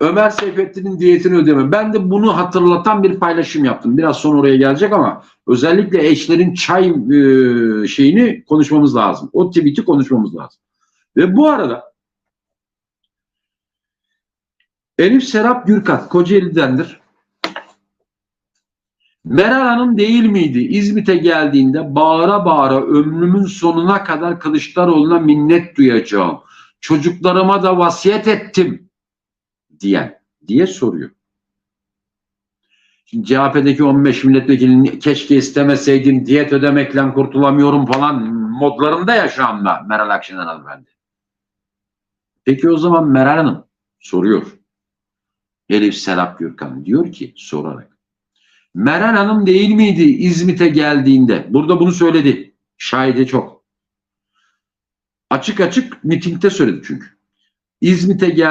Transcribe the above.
Ömer Seyfettin'in diyetini ödeme. Ben de bunu hatırlatan bir paylaşım yaptım. Biraz sonra oraya gelecek ama özellikle eşlerin çay e, şeyini konuşmamız lazım. O tweet'i konuşmamız lazım. Ve bu arada Elif Serap Gürkat Kocaeli'dendir. Meral Hanım değil miydi? İzmit'e geldiğinde bağıra bağıra ömrümün sonuna kadar Kılıçdaroğlu'na minnet duyacağım. Çocuklarıma da vasiyet ettim diyen diye soruyor. Şimdi CHP'deki 15 milletvekilinin keşke istemeseydim diyet ödemekle kurtulamıyorum falan modlarında ya şu anda Meral Akşener hanımefendi. Peki o zaman Meral Hanım soruyor. Elif Serap Gürkan diyor ki sorarak. Meral Hanım değil miydi İzmit'e geldiğinde? Burada bunu söyledi. Şahide çok. Açık açık mitingde söyledi çünkü. İzmit'e geldi.